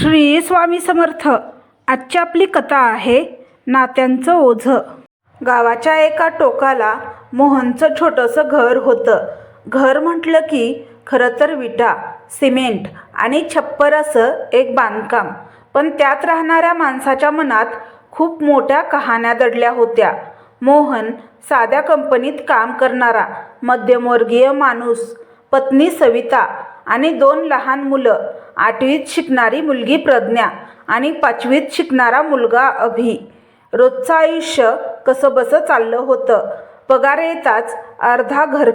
श्री स्वामी समर्थ. आजची आपली कथा आहे नात्यांचं ओझं. गावाच्या एका टोकाला मोहनचं छोटंसं घर होतं. घर म्हटलं की खरं तर विटा सिमेंट आणि छप्पर असं एक बांधकाम. पण त्यात राहणाऱ्या माणसाच्या मनात खूप मोठ्या कहाण्या दडल्या होत्या. मोहन साध्या कंपनीत काम करणारा मध्यमवर्गीय माणूस. पत्नी सविता आणि दोन लहान मुलं आठवीत शिकणारी मुलगी प्रज्ञा आणि पाचवीत शिकणारा मुलगा अभि. रोजचं आयुष्य कसंबसं चाललं होतं. पगार येताच अर्धा घर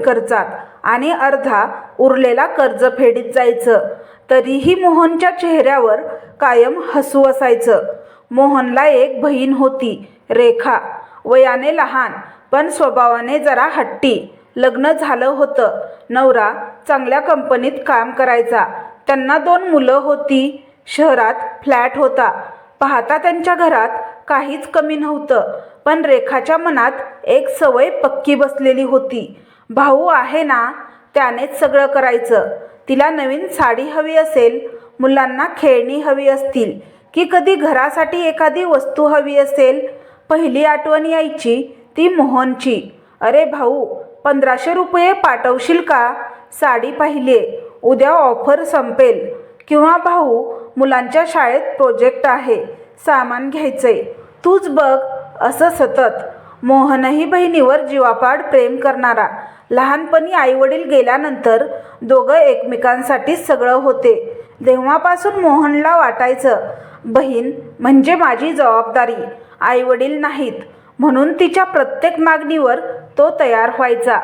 आणि अर्धा उरलेला कर्ज फेडीत जायचं. तरीही मोहनच्या चेहऱ्यावर कायम हसू असायचं. मोहनला एक बहीण होती रेखा. वयाने लहान पण स्वभावाने जरा हट्टी. लग्न झालं होतं. नवरा चांगल्या कंपनीत काम करायचा. त्यांना दोन मुलं होती. शहरात फ्लॅट होता. पाहता त्यांच्या घरात काहीच कमी नव्हतं. पण रेखाच्या मनात एक सवय पक्की बसलेली होती. भाऊ आहे ना त्यानेच सगळं करायचं. तिला नवीन साडी हवी असेल मुलांना खेळणी हवी असतील की कधी घरासाठी एखादी वस्तू हवी असेल पहिली आठवण यायची ती मोहनची. अरे भाऊ पंधराशे रुपये पाठवशील का? साडी पाहिली उद्या ऑफर संपेल. किंवा भाऊ मुलांच्या शाळेत प्रोजेक्ट आहे. सामान घ्यायचंय. तूच बघ असं सतत. मोहनही बहिणीवर जीवापाड प्रेम करणारा. लहानपणी आईवडील गेल्यानंतर दोघं एकमेकांसाठीच सगळं होते. तेव्हापासून मोहनला वाटायचं बहीण म्हणजे माझी जबाबदारी. आईवडील नाहीत. म्हणून तिच्या प्रत्येक मागणीवर तो तयार व्हायचा.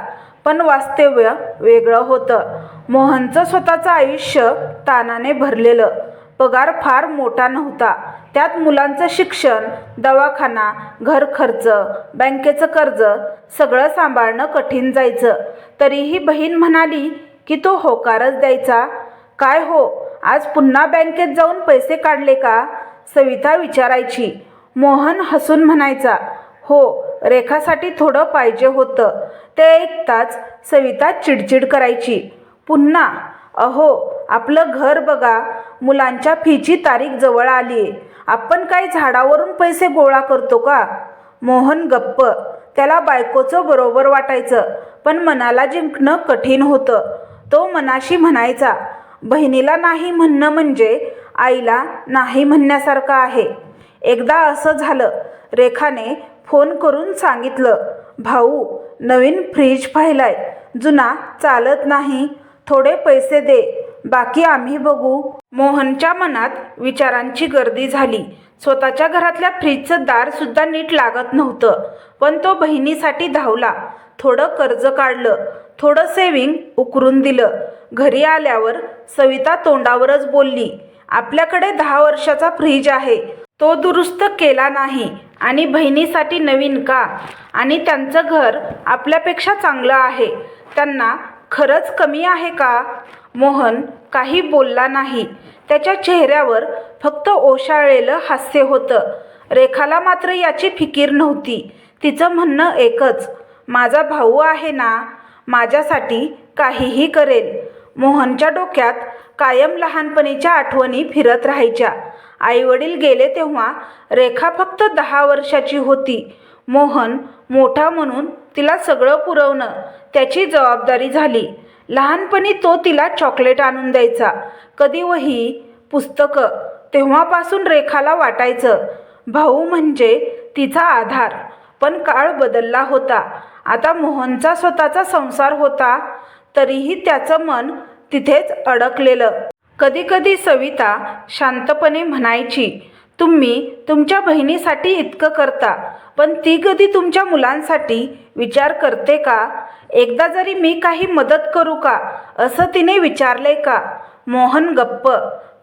पण वास्तव्य वेगळं होतं. मोहनचं स्वतःचं आयुष्य तानाने भरलेलं. पगार फार मोठा नव्हता. त्यात मुलांचं शिक्षण दवाखाना घर खर्च बँकेचं कर्ज सगळं सांभाळणं कठीण जायचं. तरीही बहीण म्हणाली की तो होकारच द्यायचा. काय हो आज पुन्हा बँकेत जाऊन पैसे काढले का? सविता विचारायची. मोहन हसून म्हणायचा हो रेखासाठी थोडं पाहिजे होतं. ते ऐकताच सविता चिडचिड करायची. पुन्हा अहो आपलं घर बघा. मुलांच्या फीची तारीख जवळ आली आहे आपण काय झाडावरून पैसे गोळा करतो का? मोहन गप्प. त्याला बायकोचं बरोबर वाटायचं पण मनाला जिंकणं कठीण होतं. तो मनाशी म्हणायचा बहिणीला नाही म्हणणं म्हणजे आईला नाही म्हणण्यासारखं आहे. एकदा असं झालं रेखाने फोन करून सांगितलं भाऊ नवीन फ्रीज पाहिलाय. जुना चालत नाही. थोडे पैसे दे. बाकी आम्ही बघू. मोहनच्या मनात विचारांची गर्दी झाली. स्वतःच्या घरातल्या फ्रीजचं दारसुद्धा नीट लागत नव्हतं पण तो बहिणीसाठी धावला. थोडं कर्ज काढलं. थोडं सेविंग उकरून दिलं. घरी आल्यावर सविता तोंडावरच बोलली आपल्याकडे दहा वर्षाचा फ्रीज आहे. तो दुरुस्त केला नाही. आणि बहिणीसाठी नवीन का? आणि त्यांचं घर आपल्यापेक्षा चांगलं आहे. त्यांना खरंच कमी आहे का? मोहन काही बोलला नाही. त्याच्या चेहऱ्यावर फक्त ओशाळलेलं हास्य होतं. रेखाला मात्र याची फिकीर नव्हती. तिचं म्हणणं एकच माझा भाऊ आहे ना माझ्यासाठी काहीही करेल. मोहनच्या डोक्यात कायम लहानपणीच्या आठवणी फिरत राहायच्या. आईवडील गेले तेव्हा रेखा फक्त दहा वर्षाची होती. मोहन मोठा म्हणून तिला सगळं पुरवणं त्याची जबाबदारी झाली. लहानपणी तो तिला चॉकलेट आणून द्यायचा. कधी वही पुस्तकं तेव्हापासून रेखाला वाटायचं. भाऊ म्हणजे तिचा आधार पण काळ बदलला होता. आता मोहनचा स्वतःचा संसार होता तरीही त्याचं मन तिथेच अडकलेलं. कधीकधी सविता शांतपणे म्हणायची तुम्ही तुमच्या बहिणीसाठी इतकं करता पण ती कधी तुमच्या मुलांसाठी विचार करते का? एकदा जरी मी काही मदत करू का? असं तिने विचारले का? मोहन गप्प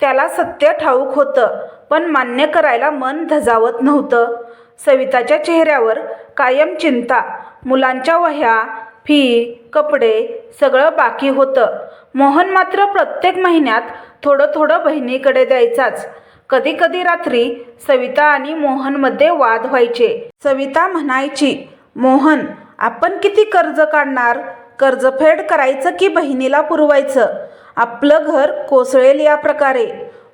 त्याला सत्य ठाऊक होतं पण मान्य करायला मन धजावत नव्हतं. सविताच्या चेहऱ्यावर कायम चिंता. मुलांच्या वह्या फी कपडे सगळं बाकी होतं. मोहन मात्र प्रत्येक महिन्यात थोडं थोडं बहिणीकडे द्यायचाच. कधी कधी रात्री सविता आणि मोहनमध्ये वाद व्हायचे. सविता म्हणायची मोहन आपण किती कर्ज काढणार? कर्जफेड करायचं की बहिणीला पुरवायचं? आपलं घर कोसळेल या प्रकारे.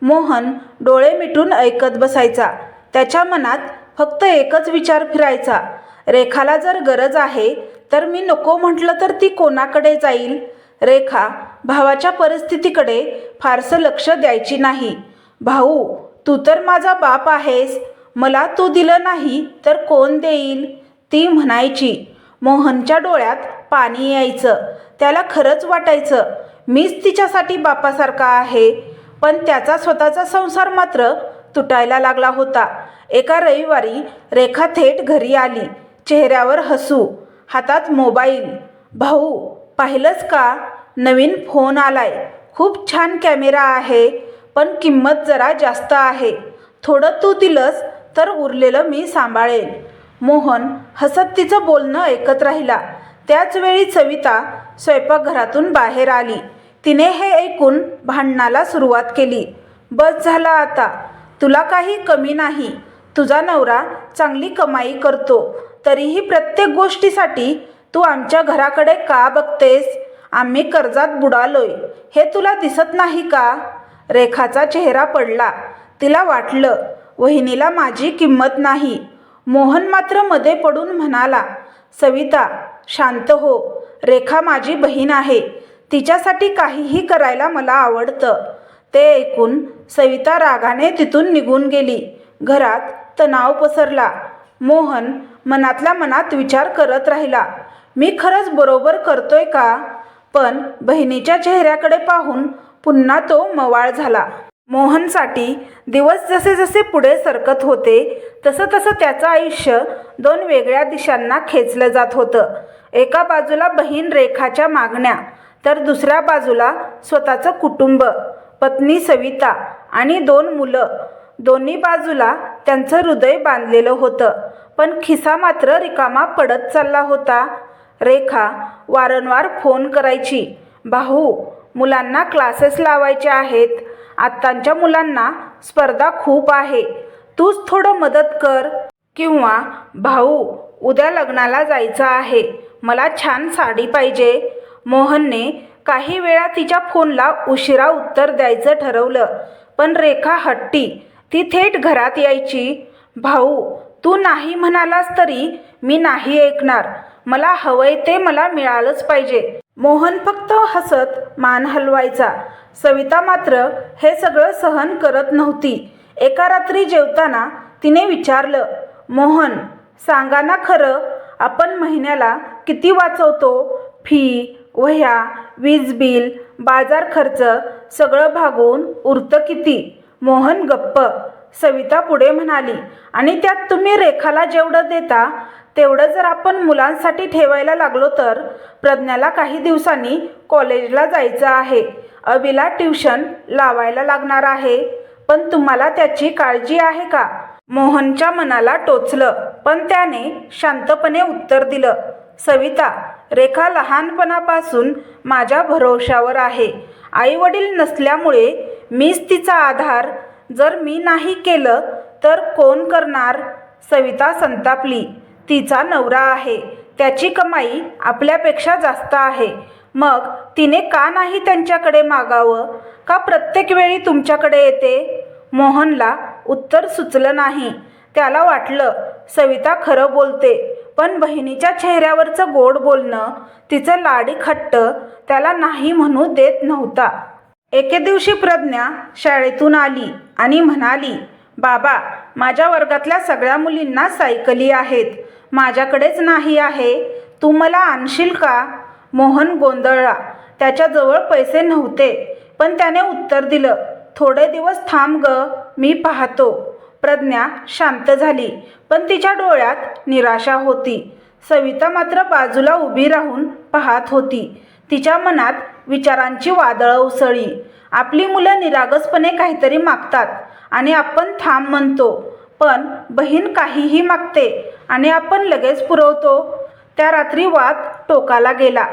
मोहन डोळे मिटून ऐकत बसायचा. त्याच्या मनात फक्त एकच विचार फिरायचा. रेखाला जर गरज आहे तर मी नको म्हटलं तर ती कोणाकडे जाईल? रेखा भावाच्या परिस्थितीकडे फारसं लक्ष द्यायची नाही. भाऊ तू तर माझा बाप आहेस. मला तू दिलं नाही तर कोण देईल? ती म्हणायची. मोहनच्या डोळ्यात पाणी यायचं. त्याला खरंच वाटायचं मीच तिच्यासाठी बापासारखा आहे. पण त्याचा स्वतःचा संसार मात्र तुटायला लागला होता. एका रविवारी रेखा थेट घरी आली. चेहऱ्यावर हसू. हातात मोबाईल. भाऊ पाहिलंच का? नवीन फोन आलाय. खूप छान कॅमेरा आहे पण किंमत जरा जास्त आहे. थोडं तू दिलंस तर उरलेलं मी सांभाळेन मोहन हसत तिचं बोलणं ऐकत राहिला. त्याचवेळी सविता स्वयंपाकघरातून बाहेर आली. तिने हे ऐकून भांडणाला सुरुवात केली. बस झाला आता. तुला काही कमी नाही. तुझा नवरा चांगली कमाई करतो. तरीही प्रत्येक गोष्टीसाठी तू आमच्या घराकडे का बघतेस? आम्ही कर्जात बुडालोय. हे तुला दिसत नाही का? रेखाचा चेहरा पडला. तिला वाटलं वहिनीला माझी किंमत नाही. मोहन मात्रमध्ये पडून म्हणाला सविता शांत हो. रेखा माझी बहीण आहे. तिच्यासाठी काहीही करायला मला आवडतं. ते ऐकून सविता रागाने तिथून निघून गेली. घरात तणाव पसरला. मोहन मनातल्या मनात विचार करत राहिला. मी खरंच बरोबर करतोय का? पण बहिणीच्या चेहऱ्याकडे पाहून पुन्हा तो मवाळ झाला. मोहनसाठी दिवस जसे जसे पुढे सरकत होते तसं तसं त्याचं आयुष्य दोन वेगळ्या दिशांना खेचलं जात होतं. एका बाजूला बहीण रेखाच्या मागण्या तर दुसऱ्या बाजूला स्वतःचं कुटुंब पत्नी सविता आणि दोन मुलं. दोन्ही बाजूला त्यांचं हृदय बांधलेलं होतं. पण खिसा मात्र रिकामा पडत चालला होता. रेखा वारंवार फोन करायची भाऊ मुलांना क्लासेस लावायचे आहेत. आत्ताच्या मुलांना स्पर्धा खूप आहे. तूच थोडं मदत कर. किंवा भाऊ उद्या लग्नाला जायचं आहे. मला छान साडी पाहिजे. मोहनने काही वेळा तिच्या फोनला उशिरा उत्तर द्यायचं ठरवलं पण रेखा हट्टी ती थेट घरात यायची भाऊ तू नाही म्हणालास तरी मी नाही ऐकणार. मला हवंय ते मला मिळालंच पाहिजे. मोहन फक्त हसत मान हलवायचा. सविता मात्र हे सगळं सहन करत नव्हती. एका रात्री जेवताना तिने विचारलं मोहन सांगा ना खरं आपण महिन्याला किती वाचवतो? फी वह्या वीज बिल बाजार खर्च सगळं भागून उरतं किती? मोहन गप्प सविता पुढे म्हणाली आणि त्यात तुम्ही रेखाला जेवढं देता तेवढं जर आपण मुलांसाठी ठेवायला लागलो तर प्रज्ञाला काही दिवसांनी कॉलेजला जायचं आहे. अभिला ट्युशन लावायला लागणार आहे. पण तुम्हाला त्याची काळजी आहे का? मोहनच्या मनाला टोचलं पण त्याने शांतपणे उत्तर दिलं सविता रेखा लहानपणापासून माझ्या भरोशावर आहे. आईवडील नसल्यामुळे मीच तिचा आधार जर मी नाही केलं तर कोण करणार? सविता संतापली. तिचा नवरा आहे. त्याची कमाई आपल्यापेक्षा जास्त आहे. मग तिने का नाही त्यांच्याकडे मागावं? का प्रत्येक वेळी तुमच्याकडे येते? मोहनला उत्तर सुचलं नाही. त्याला वाटलं सविता खरं बोलते पण बहिणीच्या चेहऱ्यावरचं गोड बोलणं तिचं लाडी खट्ट त्याला नाही म्हणू देत नव्हता. एके दिवशी प्रज्ञा शाळेतून आली आणि म्हणाली बाबा माझ्या वर्गातल्या सगळ्या मुलींना सायकली आहेत. माझ्याकडेच नाही आहे. तू मला आणशील का? मोहन गोंधळला. त्याच्याजवळ पैसे नव्हते पण त्याने उत्तर दिलं थोडे दिवस थांब ग मी पाहतो. प्रज्ञा शांत झाली पण तिच्या डोळ्यात निराशा होती. सविता मात्र बाजूला उभी राहून पाहत होती. तिच्या मनात विचारांची वादळं उसळी. आपली मुलं निरागसपणे काहीतरी मागतात आणि आपण थांब म्हणतो पण बहीण काहीही मागते आणि आपण लगेच पुरवतो. त्या रात्री वाद टोकाला गेला.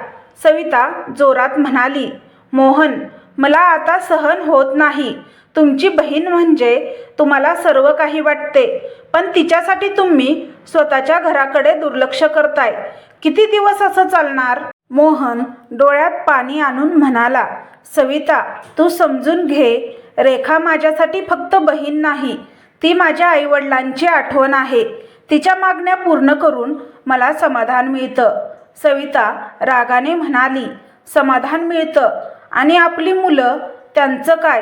सविता जोरात म्हणाली मोहन मला आता सहन होत नाही. तुमची बहीण म्हणजे तुम्हाला सर्व काही वाटते पण तिच्यासाठी तुम्ही स्वतःच्या घराकडे दुर्लक्ष करताय. किती दिवस असं चालणार? मोहन डोळ्यात पाणी आणून म्हणाला सविता तू समजून घे. रेखा माझ्यासाठी फक्त बहीण नाही. ती माझ्या आईवडिलांची आठवण आहे. तिच्या मागण्या पूर्ण करून मला समाधान मिळतं. सविता रागाने म्हणाली समाधान मिळतं. आणि आपली मुलं त्यांचं काय?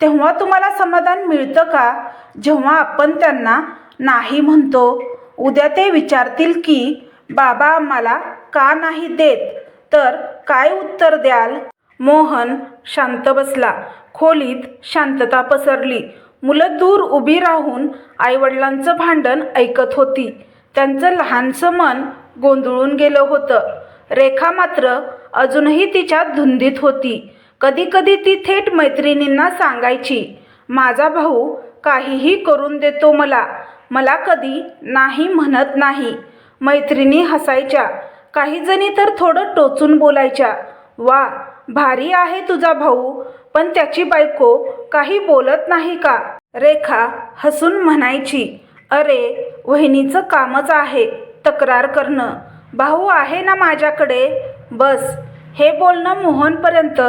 तेव्हा तुम्हाला समाधान मिळतं का? जेव्हा आपण त्यांना नाही म्हणतो. उद्या ते विचारतील की बाबा आम्हाला का नाही देत? तर काय उत्तर द्याल? मोहन शांत बसला. खोलीत शांतता पसरली. मुलं दूर उभी राहून आईवडिलांचं भांडण ऐकत होती. त्यांचं लहानसं मन गोंधळून गेलं होतं. रेखा मात्र अजूनही तिच्या धुंदीत होती. कधीकधी ती थेट मैत्रिणींना सांगायची माझा भाऊ काहीही करून देतो मला. मला कधी नाही म्हणत नाही. मैत्रिणी हसायच्या. काही जणी तर थोडं टोचून बोलायच्या वा भारी आहे तुझा भाऊ पण त्याची बायको काही बोलत नाही का? रेखा हसून म्हणायची अरे वहिनीचं कामच आहे तक्रार करणं. भाऊ आहे ना माझ्याकडे? बस. हे बोलणं मोहनपर्यंत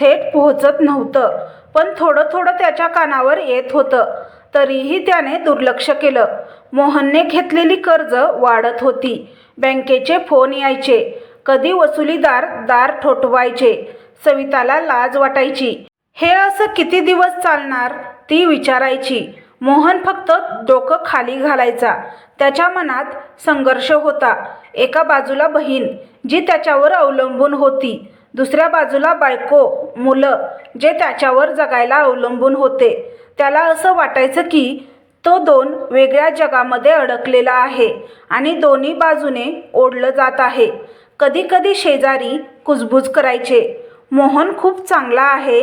थेट पोहोचत नव्हतं पण थोडं थोडं त्याच्या कानावर येत होतं. तरीही त्याने दुर्लक्ष केलं. मोहनने घेतलेली कर्ज वाढत होती. बँकेचे फोन यायचे. कधी वसुलीदार दार ठोठवायचे. सविताला लाज वाटायची. हे असं किती दिवस चालणार? ती विचारायची. मोहन फक्त डोकं खाली घालायचा. त्याच्या मनात संघर्ष होता. एका बाजूला बहीण जी त्याच्यावर अवलंबून होती. दुसऱ्या बाजूला बायको मुलं जे त्याच्यावर जगायला अवलंबून होते. त्याला असं वाटायचं की तो दोन वेगळ्या जगामध्ये अडकलेला आहे आणि दोन्ही बाजूने ओढलं जात आहे. कधीकधी शेजारी कुजबूज करायचे. मोहन खूप चांगला आहे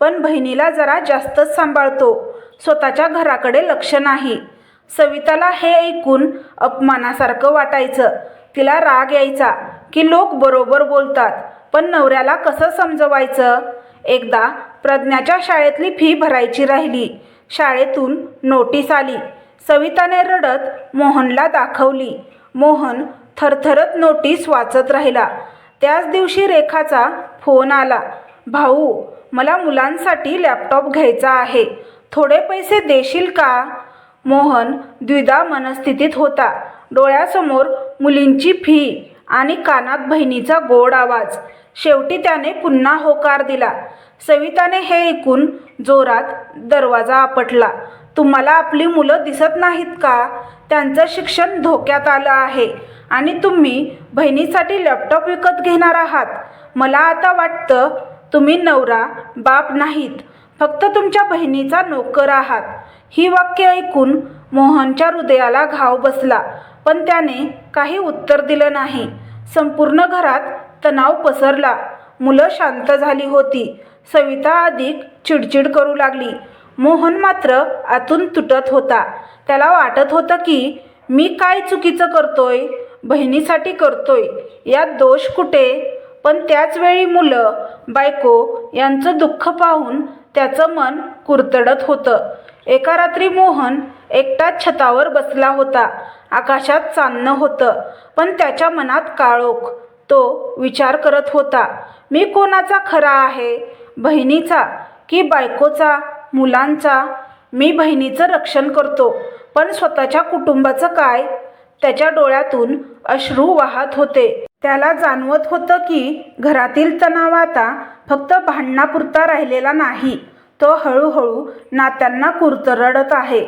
पण बहिणीला जरा जास्तच सांभाळतो. स्वतःच्या घराकडे लक्ष नाही. सविताला हे ऐकून अपमानासारखं वाटायचं. तिला राग यायचा की लोक बरोबर बोलतात पण नवऱ्याला कसं समजवायचं? एकदा प्रज्ञाच्या शाळेतली फी भरायची राहिली. शाळेतून नोटीस आली. सविताने रडत मोहनला दाखवली. मोहन थरथरत नोटीस वाचत राहिला. त्याच दिवशी रेखाचा फोन आला. भाऊ मला मुलांसाठी लॅपटॉप घ्यायचा आहे. थोडे पैसे देशील का? मोहन द्विधा मनस्थितीत होता. डोळ्यासमोर मुलींची फी आणि कानात बहिणीचा गोड आवाज. शेवटी त्याने पुन्हा होकार दिला. सविताने हे ऐकून जोरात दरवाजा आपटला. तुम्हाला आपली मुलं दिसत नाहीत का? त्यांचं शिक्षण धोक्यात आलं आहे आणि तुम्ही बहिणीसाठी लॅपटॉप विकत घेणार आहात. मला आता वाटतं तुम्ही नवरा बाप नाहीत. फक्त तुमच्या बहिणीचा नोकर आहात. ही वाक्य ऐकून मोहनच्या हृदयाला घाव बसला. पण त्याने काही उत्तर दिलं नाही. संपूर्ण घरात तणाव पसरला. मुलं शांत झाली होती. सविता अधिक चिडचिड करू लागली. मोहन मात्र आतून तुटत होता. त्याला वाटत होतं की मी काय चुकीचं करतोय? बहिणीसाठी करतोय. यात दोष कुठे? पण त्याचवेळी मुलं बायको यांचं दुःख पाहून त्याचं मन कुरतडत होतं. एका रात्री मोहन एकटाच छतावर बसला होता. आकाशात चांदणं होतं पण त्याच्या मनात काळोख. तो विचार करत होता मी कोणाचा खरा आहे? बहिणीचा की बायकोचा मुलांचा? मी बहिणीचं रक्षण करतो पण स्वतःच्या कुटुंबाचं काय? त्याच्या डोळ्यातून अश्रू वाहत होते. त्याला जाणवत होतं की घरातील तणाव आता फक्त भांडणापुरता राहिलेला नाही तो हळूहळू नात्यांना कुरतरडत आहे.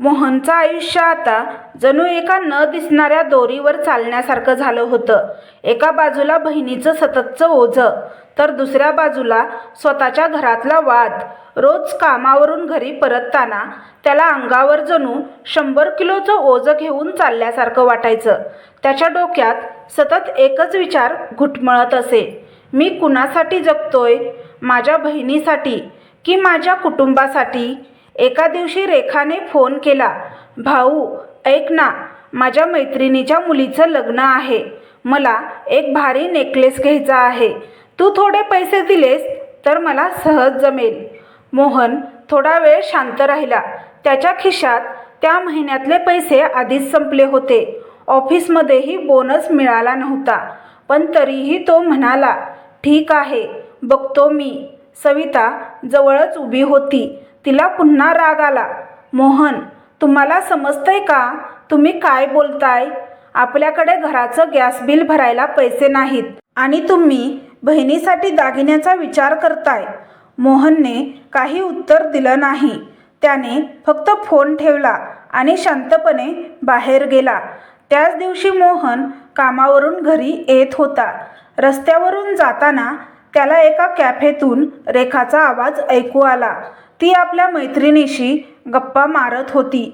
मोहनचं आयुष्य आता जणू एका न दिसणाऱ्या दोरीवर चालण्यासारखं झालं होतं. एका बाजूला बहिणीचं सततचं ओझं तर दुसऱ्या बाजूला स्वतःच्या घरातला वाद. रोज कामावरून घरी परतताना त्याला अंगावर जणू शंभर किलोचं ओझं घेऊन चालल्यासारखं वाटायचं. त्याच्या डोक्यात सतत एकच विचार घुटमळत असे. मी कुणासाठी जगतोय? माझ्या बहिणीसाठी की माझ्या कुटुंबासाठी? एका दिवशी रेखाने फोन केला भाऊ ऐक ना माझ्या मैत्रिणीच्या मुलीचं लग्न आहे. मला एक भारी नेकलेस घ्यायचा आहे. तू थोडे पैसे दिलेस तर मला सहज जमेल. मोहन थोडा वेळ शांत राहिला. त्याच्या खिशात त्या महिन्यातले पैसे आधीच संपले होते. ऑफिसमध्येही बोनस मिळाला नव्हता पण तरीही तो म्हणाला ठीक आहे बघतो मी. सविता जवळच उभी होती. तिला पुन्हा राग आला. मोहन तुम्हाला समजतंय का? तुम्ही काय बोलताय? आपल्याकडे घराचं गॅस बिल भरायला पैसे नाहीत आणि तुम्ही बहिणीसाठी दागिन्याचा विचार करताय. मोहनने काही उत्तर दिलं नाही. त्याने फक्त फोन ठेवला आणि शांतपणे बाहेर गेला. त्याच दिवशी मोहन कामावरून घरी येत होता. रस्त्यावरून जाताना त्याला एका कॅफेतून रेखाचा आवाज ऐकू आला. ती आपल्या मैत्रिणीशी गप्पा मारत होती.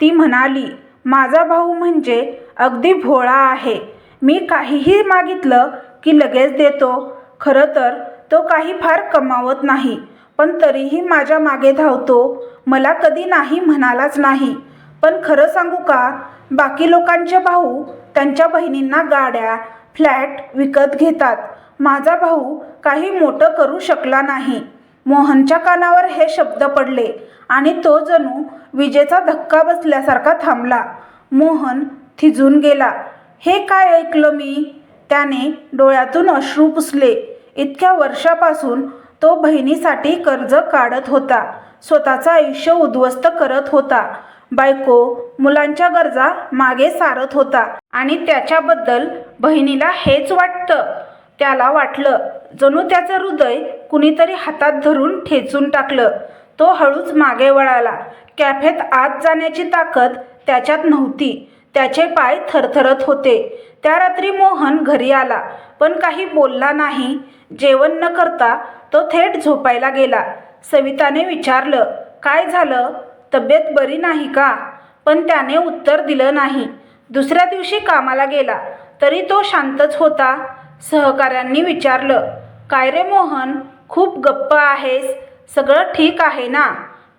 ती म्हणाली माझा भाऊ म्हणजे अगदी भोळा आहे. मी काहीही मागितलं की लगेच देतो. खरं तर तो काही फार कमावत नाही पण तरीही माझ्या मागे धावतो. मला कधी नाही म्हणालाच नाही. पण खरं सांगू का बाकी लोकांचे भाऊ त्यांच्या बहिणींना गाड्या फ्लॅट विकत घेतात. माझा भाऊ काही मोठं करू शकला नाही. मोहनच्या कानावर हे शब्द पडले आणि तो जणू विजेचा धक्का बसल्यासारखा थांबला. मोहन थिजून गेला. हे काय ऐकलं मी? त्याने डोळ्यातून अश्रू पुसले. इतक्या वर्षापासून तो बहिणीसाठी कर्ज काढत होता. स्वतःचं आयुष्य उद्ध्वस्त करत होता. बायको मुलांच्या गरजा मागे सारत होता आणि त्याच्याबद्दल बहिणीला हेच वाटतं. त्याला वाटलं. जणू त्याचं हृदय कुणीतरी हातात धरून ठेचून टाकलं. तो हळूच मागे वळाला. कॅफेत आत जाण्याची ताकद त्याच्यात नव्हती. त्याचे पाय थरथरत होते. त्या रात्री मोहन घरी आला पण काही बोलला नाही. जेवण न करता तो थेट झोपायला गेला. सविताने विचारलं काय झालं? तब्येत बरी नाही का? पण त्याने उत्तर दिलं नाही. दुसऱ्या दिवशी कामाला गेला. तरी तो शांतच होता. सहकाऱ्यांनी विचारलं काय रे मोहन खूप गप्प आहेस? सगळं ठीक आहे ना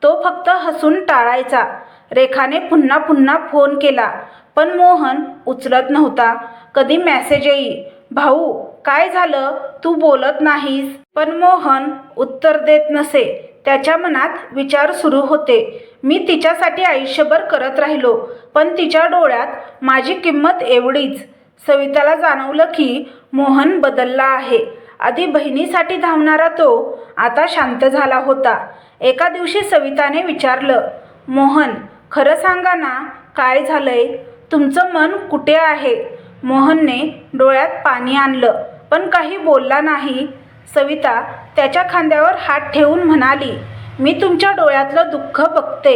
तो फक्त हसून टाळायचा. रेखाने पुन्हा पुन्हा फोन केला पण मोहन उचलत नव्हता. कधी मेसेज येई भाऊ काय झालं? तू बोलत नाहीस पण मोहन उत्तर देत नसे. त्याच्या मनात विचार सुरू होते. मी तिच्यासाठी आयुष्यभर करत राहिलो पण तिच्या डोळ्यात माझी किंमत एवढीच. सविताला जाणवलं की मोहन बदलला आहे. आधी बहिणीसाठी धावणारा तो आता शांत झाला होता. एका दिवशी सविताने विचारलं मोहन खरं सांगा ना काय झालंय? तुमचं मन कुठे आहे? मोहनने डोळ्यात पाणी आणलं पण काही बोलला नाही. सविता त्याच्या खांद्यावर हात ठेवून म्हणाली मी तुमच्या डोळ्यातलं दुःख बघते.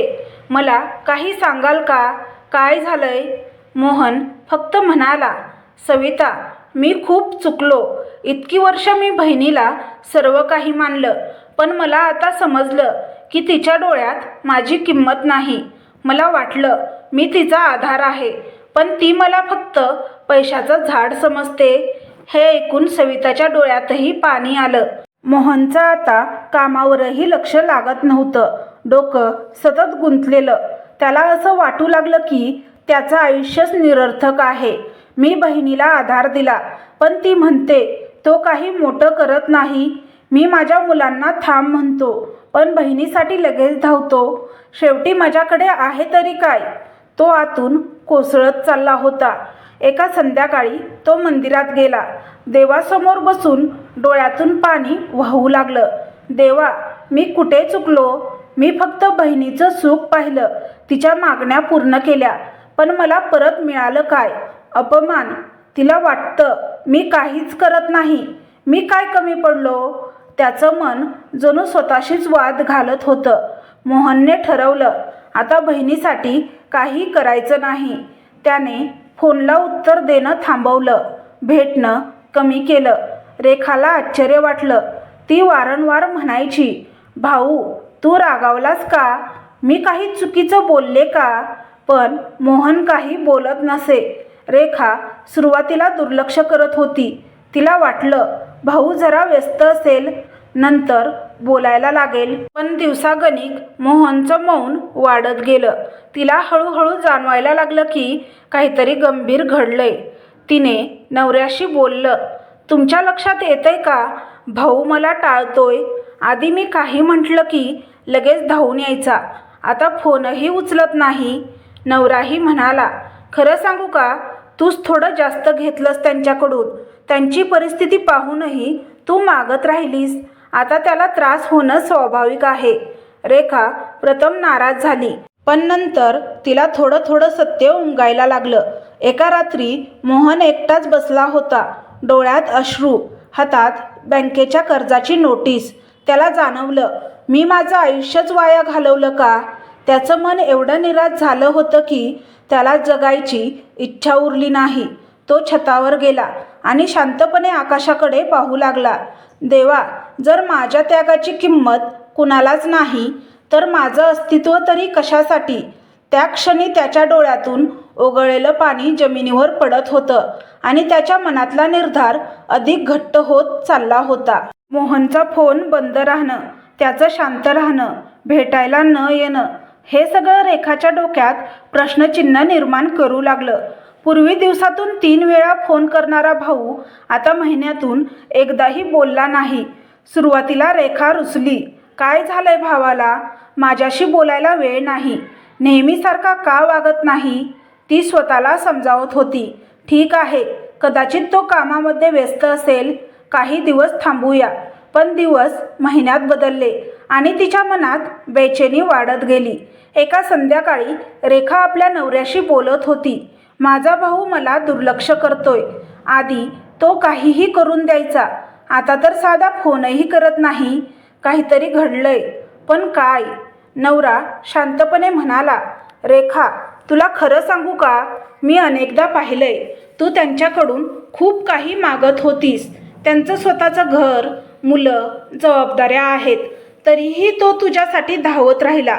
मला काही सांगाल का? काय झालंय? मोहन फक्त म्हणाला सविता मी खूप चुकलो. इतकी वर्ष मी बहिणीला सर्व काही मानलं. पण मला आता समजलं की तिच्या डोळ्यात माझी किंमत नाही. मला वाटलं मी तिचा आधार आहे. पण ती मला फक्त पैशाचं झाड समजते. हे ऐकून सविताच्या डोळ्यातही पाणी आलं. मोहनचं आता कामावरही लक्ष लागत नव्हतं. डोकं सतत गुंतलेलं. त्याला असं वाटू लागलं की त्याचं आयुष्यच निरर्थक आहे. मी बहिणीला आधार दिला. पण ती म्हणते तो काही मोठं करत नाही. मी माझ्या मुलांना थांब म्हणतो पण बहिणीसाठी लगेच धावतो. शेवटी माझ्याकडे आहे तरी काय? तो आतून कोसळत चालला होता. एका संध्याकाळी तो मंदिरात गेला. देवासमोर बसून डोळ्यातून पाणी वाहू लागलं. देवा मी कुठे चुकलो? मी फक्त बहिणीचं सुख पाहिलं. तिच्या मागण्या पूर्ण केल्या. पण मला परत मिळालं काय? अपमान. तिला वाटतं मी काहीच करत नाही. मी काय कमी पडलो? त्याचं मन जणू स्वतःशीच वाद घालत होतं. मोहनने ठरवलं आता बहिणीसाठी काही करायचं नाही. त्याने फोनला उत्तर देणं थांबवलं. भेटणं कमी केलं. रेखाला आश्चर्य वाटलं. ती वारंवार म्हणायची भाऊ तू रागावलास का? मी काही चुकीचं बोलले का? पण मोहन काही बोलत नसे. रेखा सुरुवातीला दुर्लक्ष करत होती. तिला वाटलं भाऊ जरा व्यस्त असेल. नंतर बोलायला लागेल. पण दिवसागणिक मोहनचं मौन वाढत गेलं. तिला हळूहळू जाणवायला लागलं की काहीतरी गंभीर घडलंय. तिने नवऱ्याशी बोललं तुमच्या लक्षात येतंय का? भाऊ मला टाळतोय. आधी मी काही म्हटलं की लगेच धावून यायचा. आता फोनही उचलत नाही. नवराही म्हणाला खरं सांगू का? तूच थोडं जास्त घेतलंस त्यांच्याकडून. त्यांची परिस्थिती पाहूनही तू मागत राहिलीस. आता त्याला त्रास होणं स्वाभाविक आहे. रेखा प्रथम नाराज झाली. पण नंतर तिला थोडं थोडं सत्य उमगायला लागलं. एका रात्री मोहन एकटाच बसला होता. डोळ्यात अश्रू हातात बँकेच्या कर्जाची नोटीस. त्याला जाणवलं मी माझं आयुष्यच वाया घालवलं का? त्याचं मन एवढं निराश झालं होतं की त्याला जगायची इच्छा उरली नाही. तो छतावर गेला आणि शांतपणे आकाशाकडे पाहू लागला. देवा जर माझ्या त्यागाची किंमत कुणालाच नाही तर माझं अस्तित्व तरी कशासाठी? त्या क्षणी त्याच्या डोळ्यातून ओघळलेलं पाणी जमिनीवर पडत होतं आणि त्याच्या मनातला निर्धार अधिक घट्ट होत चालला होता. मोहनचा फोन बंद राहणं त्याचं शांत राहणं भेटायला न येणं हे सगळं रेखाच्या डोक्यात प्रश्नचिन्ह निर्माण करू लागलं. पूर्वी दिवसातून तीन वेळा फोन करणारा भाऊ आता महिन्यातून एकदाही बोलला नाही. सुरुवातीला रेखा रुसली. काय झालंय भावाला? माझ्याशी बोलायला वेळ नाही. नेहमीसारखा का वागत नाही? ती स्वतःला समजावत होती. ठीक आहे. कदाचित तो कामामध्ये व्यस्त असेल. काही दिवस थांबूया. पण दिवस महिन्यात बदलले. आणि तिच्या मनात बेचैनी वाढत गेली. एका संध्याकाळी रेखा आपल्या नवऱ्याशी बोलत होती माझा भाऊ मला दुर्लक्ष करतोय. आधी तो काहीही करून द्यायचा. आता तर साधा फोनही करत नाही. काहीतरी घडलंय. पण काय? नवरा शांतपणे म्हणाला रेखा तुला खरं सांगू का? मी अनेकदा पाहिलंय. तू त्यांच्याकडून खूप काही मागत होतीस. त्यांचं स्वतःचं घर मुलं जबाबदाऱ्या आहेत. तरीही तो तुझ्यासाठी धावत राहिला.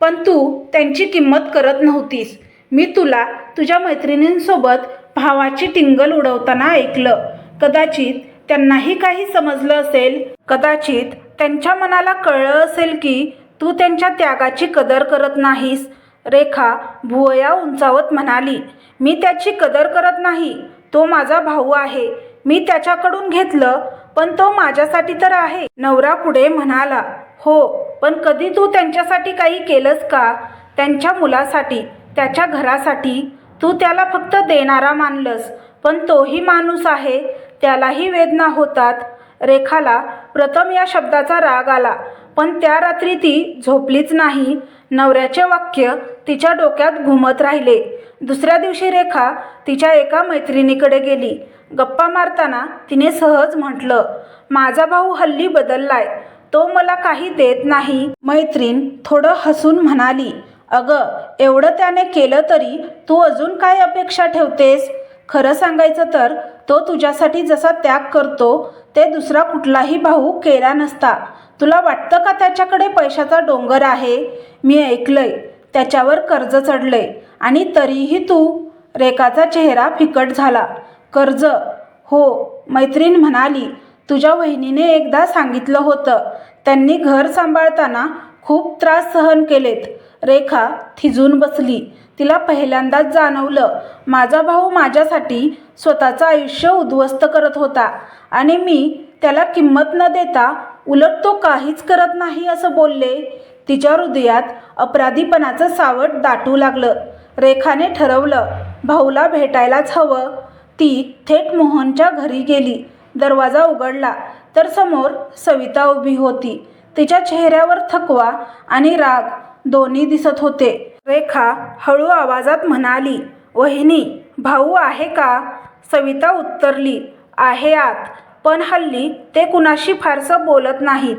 पण तू त्यांची किंमत करत नव्हतीस. मी तुला तुझ्या मैत्रिणींसोबत भावाची टिंगल उडवताना ऐकलं. कदाचित त्यांनाही काही समजलं असेल. कदाचित त्यांच्या मनाला कळलं असेल की तू त्यांच्या त्यागाची कदर करत नाहीस. रेखा भुवया उंचावत म्हणाली मी त्याची कदर करत नाही. तो माझा भाऊ आहे. मी त्याच्याकडून घेतलं पण तो माझ्यासाठी तर आहे. नवरा पुढे म्हणाला हो पण कधी तू त्यांच्यासाठी काही केलंस का? त्यांच्या मुलासाठी त्याच्या घरासाठी? तू त्याला फक्त देणारा मानलंस पण तोही माणूस आहे त्यालाही वेदना होतात. रेखाला प्रथम या शब्दाचा राग आला पण त्या रात्री ती झोपलीच नाही. नवऱ्याचे वाक्य तिच्या डोक्यात घुमत राहिले. दुसऱ्या दिवशी रेखा तिच्या एका मैत्रिणीकडे गेली. गप्पा मारताना तिने सहज म्हटलं माझा भाऊ हल्ली बदललाय. तो मला काही देत नाही. मैत्रीण थोडं हसून म्हणाली अगं एवढं त्याने केलं तरी तू अजून काय अपेक्षा ठेवतेस? खरं सांगायचं तर तो तुझ्यासाठी जसा त्याग करतो ते दुसरा कुठलाही भाऊ केला नसता. तुला वाटतं का त्याच्याकडे पैशाचा डोंगर आहे? मी ऐकलंय त्याच्यावर कर्ज चढलंय. आणि तरीही तू रेखाचा चेहरा फिकट झाला. कर्ज. हो मैत्रीण म्हणाली तुझ्या वहिनीने एकदा सांगितलं होतं. त्यांनी घर सांभाळताना खूप त्रास सहन केलेत. रेखा थिजून बसली. तिला पहिल्यांदाच जाणवलं माझा भाऊ माझ्यासाठी स्वतःचं आयुष्य उद्ध्वस्त करत होता आणि मी त्याला किंमत न देता उलट तो काहीच करत नाही असं बोलले. तिच्या हृदयात अपराधीपणाचं सावट दाटू लागलं. रेखाने ठरवलं भाऊला भेटायलाच हवं. ती थेट मोहनच्या घरी गेली. दरवाजा उघडला. तर समोर सविता उभी होती. तिच्या चेहऱ्यावर थकवा आणि राग दोन्ही दिसत होते. रेखा हळू आवाजात म्हणाली वहिनी भाऊ आहे का? सविता उत्तरली आहे आत. पण हल्ली ते कुणाशी फारसं बोलत नाहीत.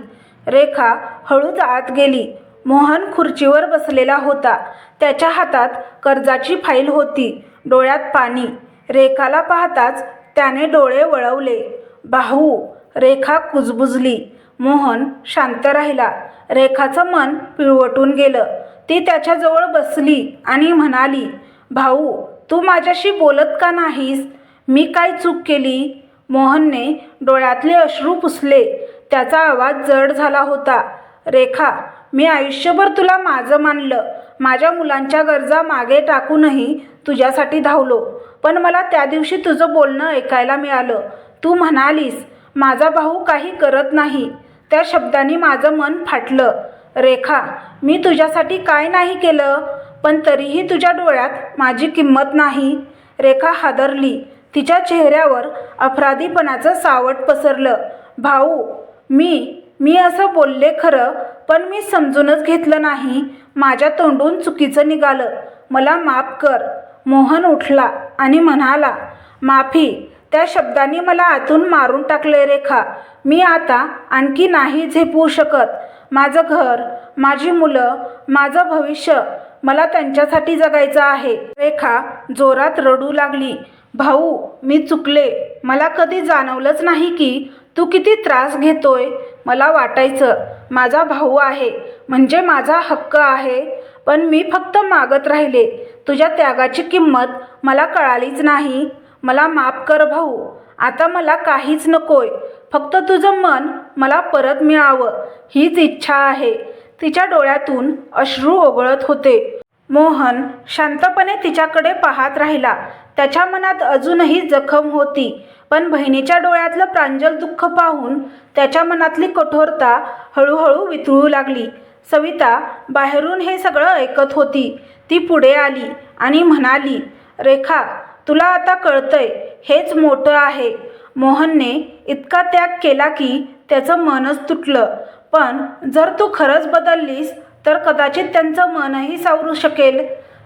रेखा हळूच आत गेली. मोहन खुर्चीवर बसलेला होता. त्याच्या हातात कर्जाची फाईल होती. डोळ्यात पाणी. रेखाला पाहताच त्याने डोळे वळवले. भाऊ रेखा कुजबुजली. मोहन शांत राहिला. रेखाचं मन पिळवटून गेलं. ती त्याच्याजवळ बसली आणि म्हणाली भाऊ तू माझ्याशी बोलत का नाहीस? मी काय चूक केली? मोहनने डोळ्यातले अश्रू पुसले. त्याचा आवाज जड झाला होता. रेखा मी आयुष्यभर तुला माझं मानलं. माझ्या मुलांच्या गरजा मागे टाकूनही तुझ्यासाठी धावलो. पण मला त्या दिवशी तुझं बोलणं ऐकायला मिळालं. तू म्हणालीस माझा भाऊ काही करत नाही. त्या शब्दांनी माझं मन फाटलं. रेखा मी तुझ्यासाठी काय नाही केलं? पण तरीही तुझ्या डोळ्यात माझी किंमत नाही. रेखा हादरली. तिच्या चेहऱ्यावर अपराधीपणाचं सावट पसरलं. भाऊ मी मी असं बोलले खरं पण मी समजूनच घेतलं नाही. माझ्या तोंडून चुकीचं निघालं. मला माफ कर. मोहन उठला आणि म्हणाला माफी त्या शब्दांनी मला आतून मारून टाकले रेखा. मी आता आणखी नाही झेपू शकत. माझं घर माझी मुलं माझं भविष्य मला त्यांच्यासाठी जगायचं आहे. रेखा जोरात रडू लागली भाऊ मी चुकले. मला कधी जाणवलंच नाही की तू किती त्रास घेतोय. मला वाटायचं माझा भाऊ आहे म्हणजे माझा हक्क आहे पण मी फक्त मागत राहिले. तुझ्या त्यागाची किंमत मला कळालीच नाही. मला माफ कर भाऊ. आता मला काहीच नकोय. फक्त तुझं मन मला परत मिळावं. हीच इच्छा आहे. तिच्या डोळ्यातून अश्रू ओघळत होते. मोहन शांतपणे तिच्याकडे पाहत राहिला. त्याच्या मनात अजूनही जखम होती. पण बहिणीच्या डोळ्यातलं प्रांजल दुःख पाहून त्याच्या मनातली कठोरता हळूहळू वितळू लागली. सविता बाहेरून हे सगळं ऐकत होती. ती पुढे आली आणि म्हणाली रेखा तुला आता कळतंय हेच मोठं आहे. मोहनने इतका त्याग केला की त्याचं मनच तुटलं. पण जर तू खरंच बदललीस तर कदाचित त्यांचं मनही सावरू शकेल.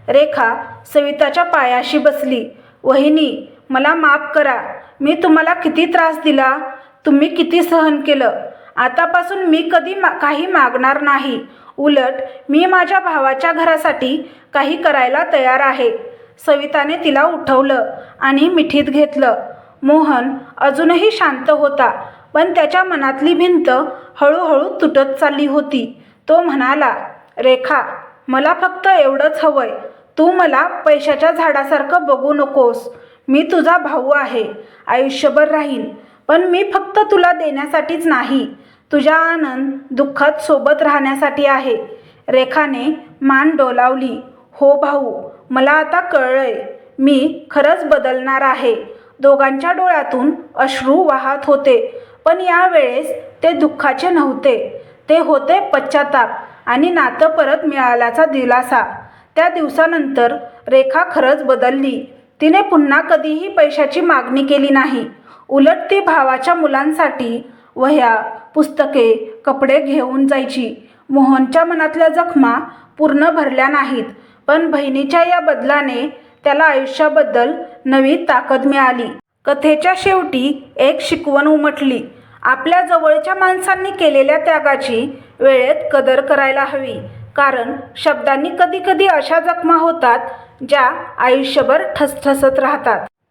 रेखा सविताच्या पायाशी बसली. वहिनी मला माफ करा. मी तुम्हाला किती त्रास दिला? तुम्ही किती सहन केलं? आतापासून मी कधी मा काही मागणार नाही. उलट मी माझ्या भावाच्या घरासाठी काही करायला तयार आहे. सविताने तिला उठवलं आणि मिठीत घेतलं. मोहन अजूनही शांत होता पण त्याच्या मनातली भिंत हळूहळू तुटत चालली होती. तो म्हणाला रेखा मला फक्त एवढंच हवंय. तू मला पैशाच्या झाडासारखं बघू नकोस. मी तुझा भाऊ आहे. आयुष्यभर राहीन. पण मी फक्त तुला देण्यासाठीच नाही. तुझ्या आनंद दुःखात सोबत राहण्यासाठी आहे. रेखाने मान डोलावली हो भाऊ मला आता कळलंय मी खरंच बदलणार आहे. दोघांच्या डोळ्यातून अश्रू वाहत होते पण यावेळेस ते दुःखाचे नव्हते. ते होते पश्चाताप आणि नातं परत मिळाल्याचा दिलासा. त्या दिवसानंतर रेखा खरंच बदलली. तिने पुन्हा कधीही पैशाची मागणी केली नाही. उलट ती भावाच्या मुलांसाठी वह्या पुस्तके कपडे घेऊन जायची. मोहनच्या मनातल्या जखमा पूर्ण भरल्या नाहीत पण बहिणीच्या या बदलाने त्याला आयुष्याबद्दल नवी ताकद मिळाली. कथेच्या शेवटी एक शिकवण उमटली. आपल्या जवळच्या माणसांनी केलेल्या त्यागाची वेळेत कदर करायला हवी कारण शब्दांनी कधीकधी अशा जखमा होतात ज्या आयुष्यभर ठसठसत राहतात.